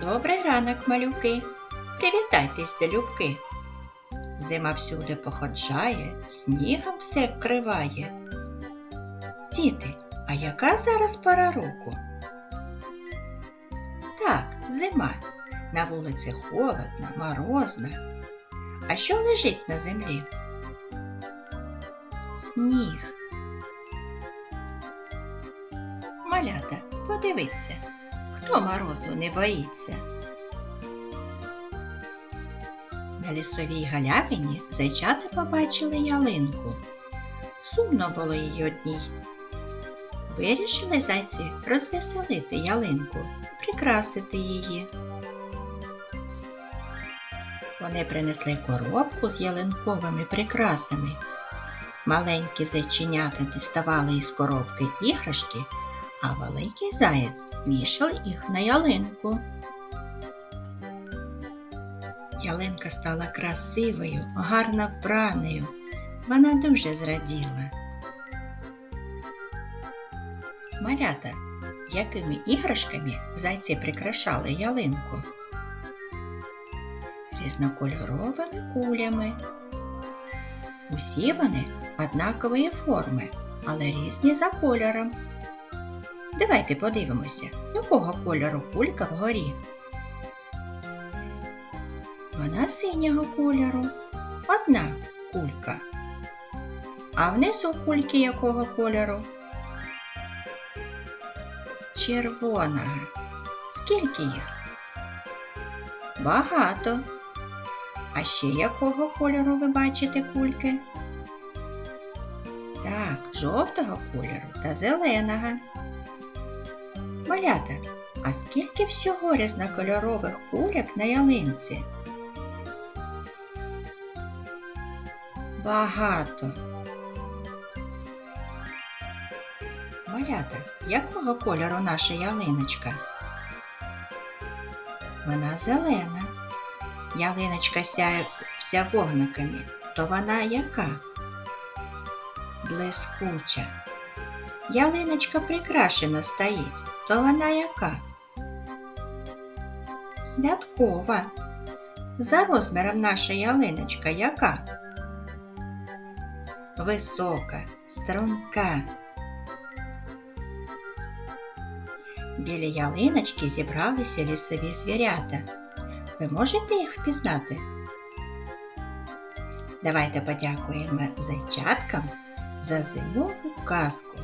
Добрий ранок, малюки. Привітайтесь, залюбки. Зима всюди походжає, снігом все вкриває. Діти, а яка зараз пора року? Так, зима. На вулиці холодно, морозно. А що лежить на землі? Сніг. Малята, подивіться, хто морозу не боїться. На лісовій галявині зайчата побачили ялинку. Сумно було їй одній. Вирішили зайці розвеселити ялинку, прикрасити її. Вони принесли коробку з ялинковими прикрасами. Маленькі зайченята діставали із коробки іграшки, а великий заєць вішав їх на ялинку. Ялинка стала красивою, гарно вбраною. Вона дуже зраділа. Малята, якими іграшками зайці прикрашали ялинку? Різнокольоровими кулями. Усі вони однакової форми, але різні за кольором. Давайте подивимося, якого кольору кулька вгорі. Вона синього кольору. Одна кулька. А внизу кульки якого кольору? Червоного. Скільки їх? Багато. А ще якого кольору ви бачите кульки? Так, жовтого кольору та зеленого. Малята, а скільки всього різнокольорових кульок на ялинці? Багато. Малята, якого кольору наша ялиночка? Вона зелена. Ялиночка сяє вся вогниками, то вона яка? Блискуча. Ялиночка прикрашена стоїть, то вона яка? Святкова. За розміром наша ялиночка яка? Висока, струнка. Біля ялиночки зібралися лісові звірята. Ви можете їх впізнати? Давайте подякуємо зайчаткам за зимову казку.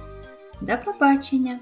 До побачення!